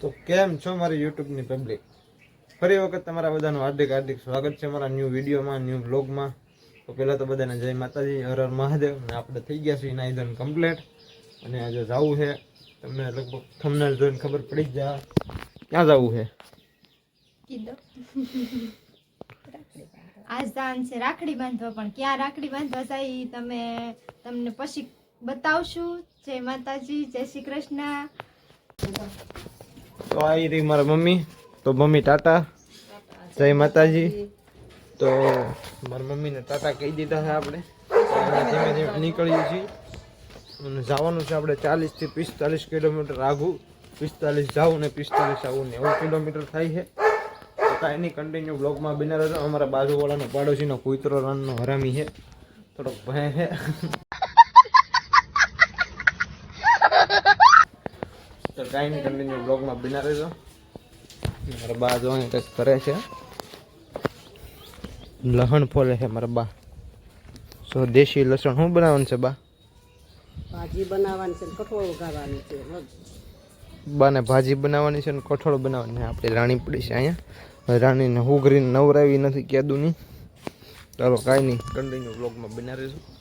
તો કેમ છો મારી યુટ્યુબની પબ્લિક ફરી વખત તમારા બધાનું હાર્દિક હાર્દિક સ્વાગત છે મારા ન્યૂ વિડીયોમાં ન્યૂ બ્લોગમાં તો પહેલાં તો બધાને જય માતાજી, હર હર મહાદેવ, અને આપણે થઈ ગયા છીએ નાઈ ધોઈને કમ્પ્લેટ અને આજે જવું છે. તમને લગભગ થમનાર જોઈને ખબર પડી જ જા ક્યાં જવું છે? આજ દાન છે રાખડી બાંધવા, પણ ક્યાં રાખડી બાંધવા જાય તમે તમને પછી બતાવશું. જય માતાજી, જય શ્રી કૃષ્ણ. તો આવી રહી મારા મમ્મી. તો મમ્મી ટાટા. જય માતાજી. તો મારા મમ્મીને ટાટા કહી દીધા છે આપણે. ધીમે ધીમે નીકળીએ છીએ. અને જવાનું છે આપણે ચાલીસથી પિસ્તાલીસ કિલોમીટર આઘું પિસ્તાલીસ જાવું ને પિસ્તાલીસ આવું નેવું કિલોમીટર થાય છે. તો કાંઈ નહીં કન્ટિન્યુ બ્લોગમાં બિના રહેજો અમારા બાજુવાળાનો પાડોશીનો કુતરો રનનો હરામી છે. થોડોક ભય છે. કાંઈ નહીં કન્ટિન્યુ બ્લોગમાં બિના રહેજો. મારા બા જો અહીં કંઈક કરે છે. લહણ ફોલે છે મારા બા. સો દેશી લસણ શું બનાવવાનું છે બા? ભાજી બનાવવાની છે કઠોળ છે બાને ભાજી બનાવવાની છે ને કઠોળ બનાવવાની છે. આપણે રાણી પડી છે અહીંયા. રાણીને રાણીને હુગરીને નવરાવી નથી કેદુની. ચાલો કાંઈ નહીં કન્ટિન્યુ બ્લોગમાં બના રહીશું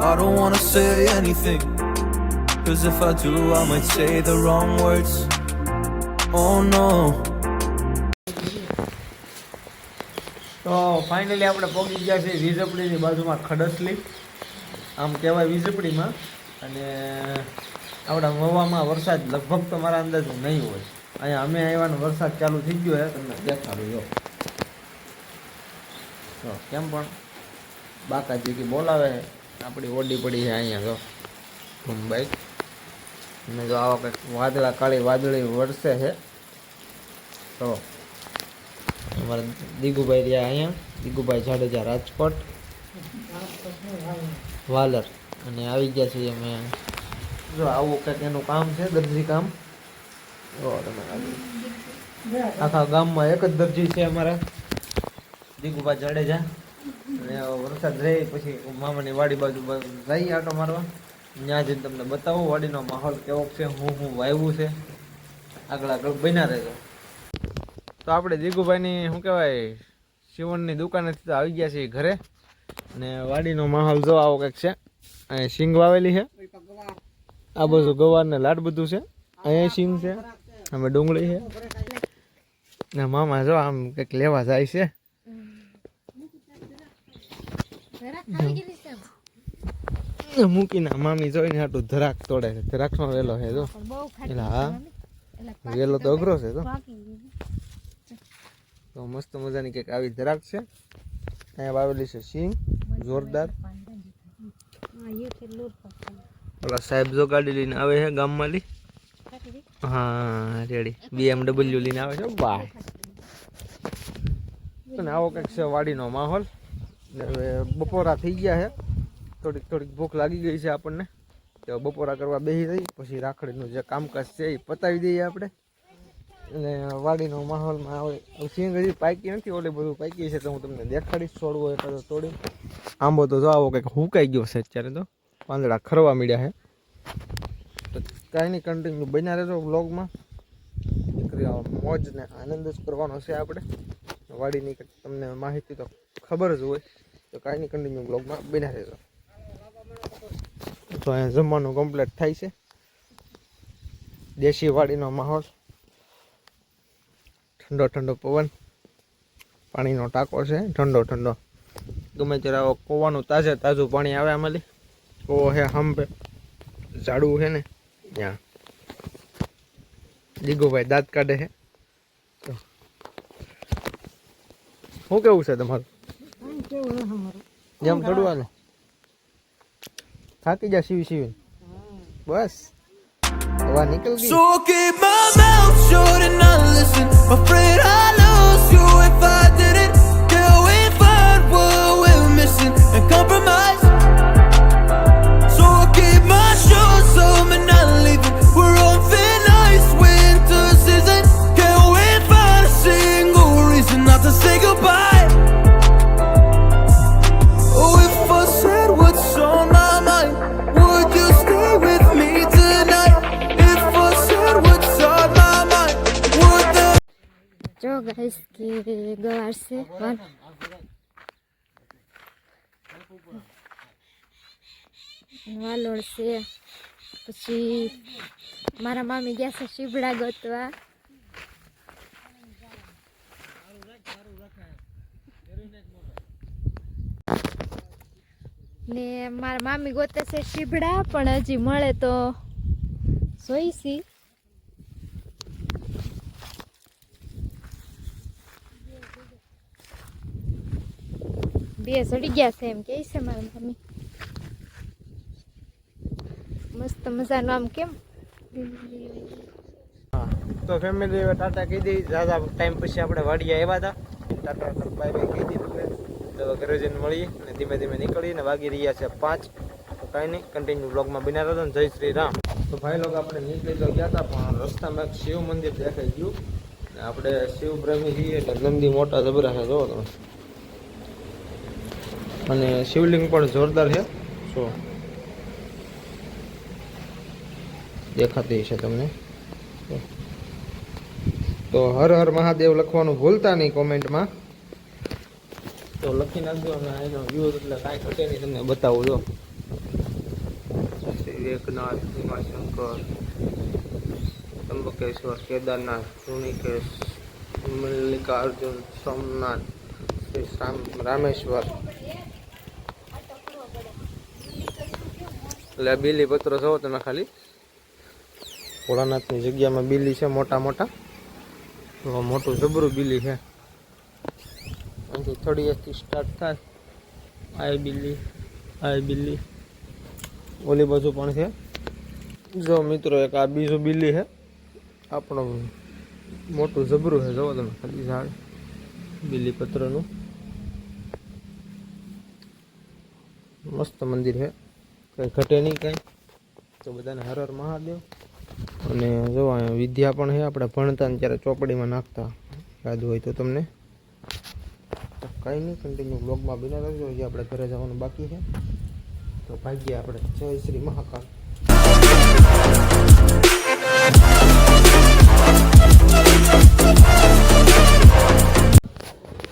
I don't wanna say anything. Cause if I do, I might say the wrong words. Oh no. તો ફાઇનલી આપણે પહોંચી ગયા છીએ વીજપડીની બાજુમાં ખડસલી આમ કહેવાય વીજપડીમાં અને આપણા મવામાં વરસાદ લગભગ તો મારા અંદાજ નહીં હોય અહીંયા અમે આવ્યાનો વરસાદ ચાલુ થઈ ગયો છે તમને દેખાડું જો કેમ પણ બાકાજી કે બોલાવે આપણી ઓડી પડી છે અહીંયા, જો. મુંબઈ. અને જો આવા કંઈક વાદળા, કાળી વાદળી વરસે છે. તો અમારા દીગુભાઈ રહ્યા અહીંયા. દીગુભાઈ જાડેજા રાજકોટ. વાલર. અને આવી ગયા છીએ અમે. જો આવું કંઈક એનું કામ છે, દરજી કામ. જો આખા ગામમાં એક જ દરજી છે અમારા. દીગુભાઈ જાડેજા. વરસાદ રહે પછી મામાની વાડી બાજુ જઈએ આટો મારવા. ત્યાં જઈને તમને બતાવું વાડીનો માહોલ કેવો છે, હું હું વાવ્યું છે. આગળ આગળ બન્યા રહેજો. તો આપણે દીગુભાઈની શું કહેવાય, શિવણની દુકાનેથી તો આવી ગયા છીએ ઘરે. અને વાડીનો માહોલ જો આવો કંઈક છે. અહીંયા સિંગ વાવેલી છે. આ બધું ગવાર ને લાડ બધું છે. અહીંયા સિંગ છે. અમે ડુંગળી છે. ને મામા જો આમ કંઈક લેવા જાય છે. ને મૂકીને મામી જોઈને હાટું ધરાક તોડે છે. ધરાકનો વેલો છે, જો. એટલે હા. વેલો તો અઘરો છે તો તો મસ્ત મજાની કંઈક આવી ધરાક છે. અહીંયા વાવેલી છે સિંગ, જોરદાર. ઓલા સાહેબ જો ગાડી લઈને આવે છે ગામમાંથી હા, રેડી. બીએમડબલ્યુ લઈને આવે છે. અને આવો કંઈક છે વાડીનો માહોલ. ને હવે બપોરા થઈ ગયા છે, થોડીક થોડીક ભૂખ લાગી ગઈ છે આપણને. તો બપોરા કરવા બેસી જઈ પછી રાખડીનું જે કામકાજ છે એ પતાવી દઈએ આપણે. અને વાડીનો માહોલમાં આવે સિંગ હજી પાકી નથી, ઓલે બધું પાકી છે તો હું તમને દેખાડીશ, છોડવો એટલે તો તોડી આંબો તો જો આવો કંઈક હુકાઈ ગયો છે અત્યારે તો. પાંદડા ખરવા મળ્યા છે. તો કાંઈ નહીં કન્ટિન્યુ બન્યા રહેજો બ્લોગમાં મોજ ને આનંદ જ કરવાનો છે આપણે. વાડીની તમને માહિતી તો ખબર જ હોય, તો કાંઈ નહીં કન્ટિન્યુ બ્લોગમાં બિના રહેજો. તો અહીંયા જમવાનું કમ્પ્લીટ થાય છે. દેશી વાડીનો માહોલ. ઠંડો ઠંડો પવન. પાણીનો ટાંકો છે, ઠંડો ઠંડો. ગમે ત્યારે આવો કોવાનું તાજે તાજું પાણી આવે આમાંથી કોવો છે, હંભે. ઝાડું છે ને, ત્યાં. દીગુભાઈ દાંત કાઢે છે. શું કેવું છે તમારું જેમ થોડું હાલે થાકી જા સીવી સીવી બસ હવા નીકળ ગઈ So keep my mouth shut and not listen. Afraid I lose you if I didn't. Till we find what we're missing and compromise. Guys કે ગવાર છે વાલ વાલોળ છે પછી મારા મામી ગયા છે શીબડા ગોતવા ને મારા મામી ગોતે છે શીબડા પણ હજી મળે તો જોઈશી બે ચડી ગયા છે એમ કે છે મારા મમ્મી. મસ્ત મજાનું આમ કેમ? તો ફેમિલી ટાટા કહી દઈ દાદા ટાઈમ પછી આપણે વાડીએ આવ્યા હતા. ટાટા બાય બાય છે. તો ઘરે જઈને મળીએ અને ધીમે ધીમે નીકળીને વાગી રહ્યા છે પાંચ. તો કાંઈ નહીં કન્ટિન્યુ બ્લોગમાં બિના હતા ને, જય શ્રી રામ. તો ભાઈ લોકો આપણે નીકળી તો ગયા હતા, પણ રસ્તામાં એક શિવ મંદિર દેખાઈ ગયું. આપણે શિવ પ્રેમી છીએ એટલે નંદી મોટા જબરા છે, જોવો તમે. અને શિવલિંગ પણ જોરદાર છે. સો દેખાતી છે તમને. તો હર હર મહાદેવ લખવાનું ભૂલતા નહીં કોમેન્ટમાં. તો લખી નાખજો અને એનો વ્યૂ એટલે કાંઈ ઘટે નહીં, તમને બતાવું, જો. શ્રી એકનાથ ભીમાશંકર ત્રંબકેશ્વર કેદારનાથ ઋષિકેશ મલ્લિકાર્જુન, સોમનાથ, શ્રી રામ રામેશ્વર. એટલે આ બીલી પત્રો જોવો તમે ખાલી. ભોળાનાથની જગ્યામાં બીલી છે મોટા મોટા. તો મોટું જબરું બીલી છે. અહીંથી થોડી એથી સ્ટાર્ટ થાય. આ બિલ્લી આ બિલ્લી ઓલી બાજુ પણ છે. જો મિત્રો એક આ બીજું બિલ્લી છે. આપણું મોટું જબરું છે. જોવો તમે ખાલી ઝાડ. બિલ્લી પત્રનું. મસ્ત મંદિર છે. કંઈ ઘટે નહીં કાંઈ. તો બધાને હર હર મહાદેવ. અને જો વિદ્યા પણ છે, આપણે ભણતા ને ત્યારે ચોપડીમાં નાખતા. યાદ હોય તો તમને. કાંઈ નહીં કન્ટિન્યુ બ્લોગમાં બિના રાખજો હજી આપણે ઘરે જવાનું બાકી છે. તો ભાગ્ય આપણે. જય શ્રી મહાકાલ.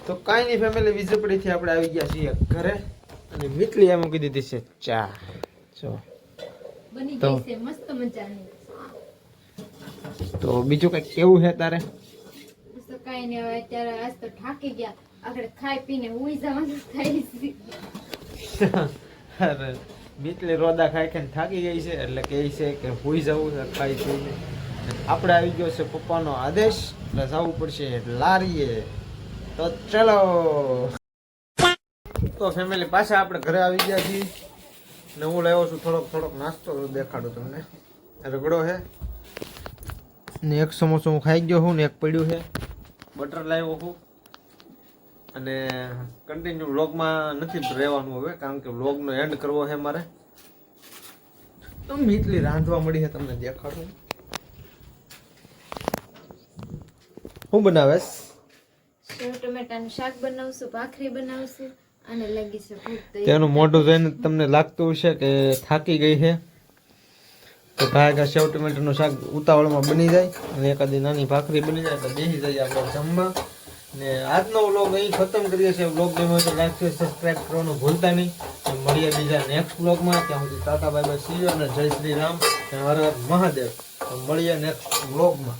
તો કાંઈ નહીં ફેમિલી વીજળીથી આપણે આવી ગયા છીએ ઘરે. અને મીટલી એમ મૂકી દીધી છે ચા. જો. બની ગઈ છે મસ્ત મજાની. તો બીજું કઈ કેવું છે તારે? તો કાંઈ નહીં હવે અત્યારે આજ તો થાકી ગયા. આગળ ખાઈ પીને ઉઈ જવાનું થાય છે. અરે બીટલી રોદા ખાઈ ખાઈને થાકી ગઈ છે એટલે કહે છે કે હુઈ જવું છે ખાઈ પીને. આપણે આવી ગયો છે પપ્પાનો આદેશ એટલે જવું પડશે લારીએ. તો ચલો. તો ફેમિલી પાછા આપણે ઘરે આવી ગયા છીએ. ને હું લાવ્યો છું, થોડોક થોડોક નાસ્તો દેખાડું તમને. રગડો છે ને એક સમોસો હું ખાઈ ગયો છું ને એક પડ્યું છે બટર લાવ્યો છું અને કન્ટિન્યુ વ્લોગમાં નથી રહેવાનું હવે, કારણ કે વ્લોગનો એન્ડ કરવો છે મારે. તો મીટલી રાંધવા મળી છે તમને દેખાડું. હું બનાવેશ? સેવ ટમેટાનું શાક બનાવશું, ભાખરી બનાવશું. તેનું મોઢું જોઈને તમને લાગતું હશે કે થાકી ગઈ છે. તો ભાઈ સેવ ટમેટાનું શાક ઉતાવળમાં બની જાય અને એકાદી નાની ભાખરી બની જાય તો બેસી જાય આપણે જમવા. ને આજનો વ્લોગ અહીં ખતમ કરીએ છીએ. વ્લોગ ગમ્યો તો લાઈક છે સબસ્ક્રાઈબ કરવાનું ભૂલતા નહીં. મળીએ બીજા નેક્સ્ટ વ્લોગમાં. ત્યાં સુધી તાતાભાઈ બાય બાય સી અને જય શ્રી રામ. અને હર મહાદેવ. મળીએ નેક્સ્ટ વ્લોગમાં.